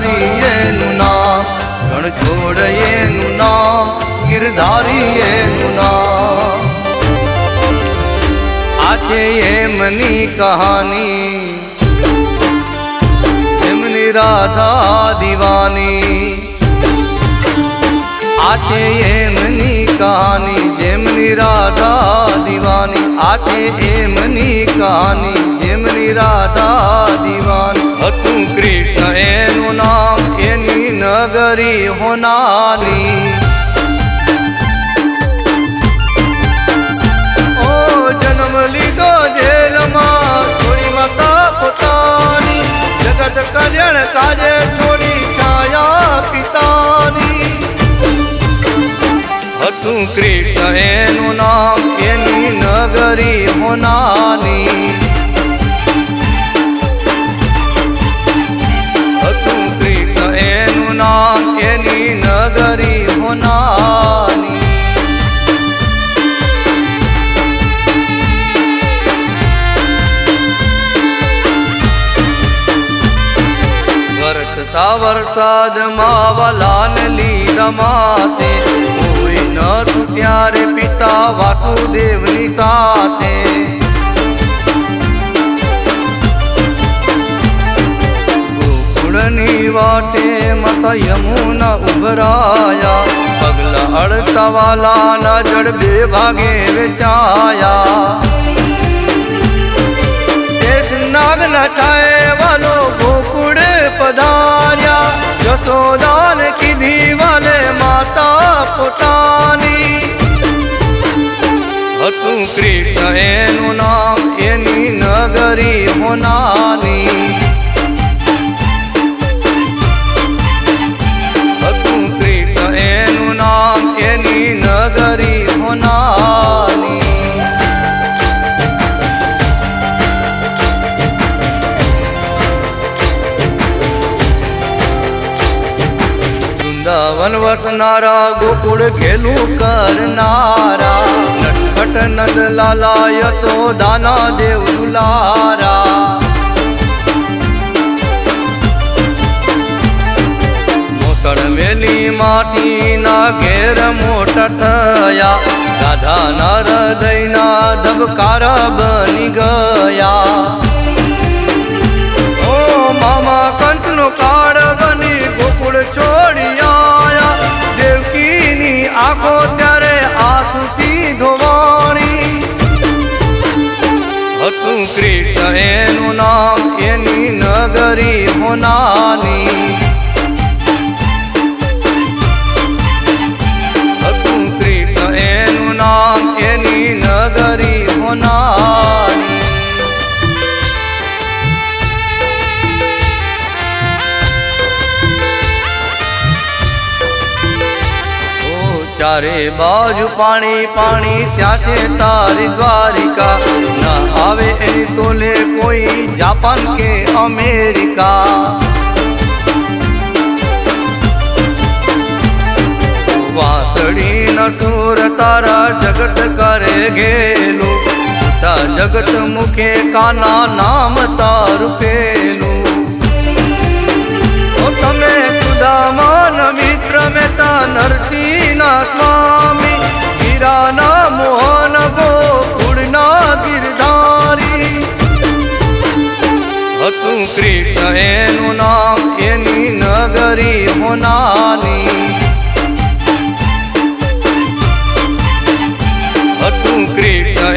ગિરધારી એનું નામ ગણ છોડ એનું નામ ગિરધારી એનું નામ આ છે એમની કહાની એમની રાધા દીવાની આ એમની કહાની જેમની રાધા દીવાની આ એમની કહાની જેમની રાધા નગરી હોનાની વરસતા વરસાદમાં વલાન લીધા માતે કોઈ નતું ત્યારે પિતા વાસુદેવની સાથે. ગોકુળની વાટે મત યમુના ઉભરાયા. પગલા અડતા વાલાના જડ બે ભાગે વેચાયા. નાગ ગોકુળ પધાર્યા જસોદાન કીધી મને માતા પોતાની. હતું કૃષ્ણ એનું નામ એની નગરી હોનાની. વૃંદાવન વસનારા ગોકુળ ખેલું કરનારા, નટખટ નંદ લાલા યશોદાના દેવ દુલારા. મોસળ મેલી માટીના ઘેર મોટા થયા, રાધા ના હૃદયના ધબકાર બની ગયા. ઓ મામા કંઠનો કાળ નગરી ચારે બાજુ પાણી પાણી ત્યાં તારી દ્વારિકા. ના આવે એની તોલે કોઈ જાપાન કે અમેરિકા. વાસળી ન સુર તારા જગત કરે ગેલું. તા જગત મુખે કાના નામ તારું પેલું. તમે કૃષ્ણ એનું નામ એની નગરી હોનાની. હતું કૃષ્ણ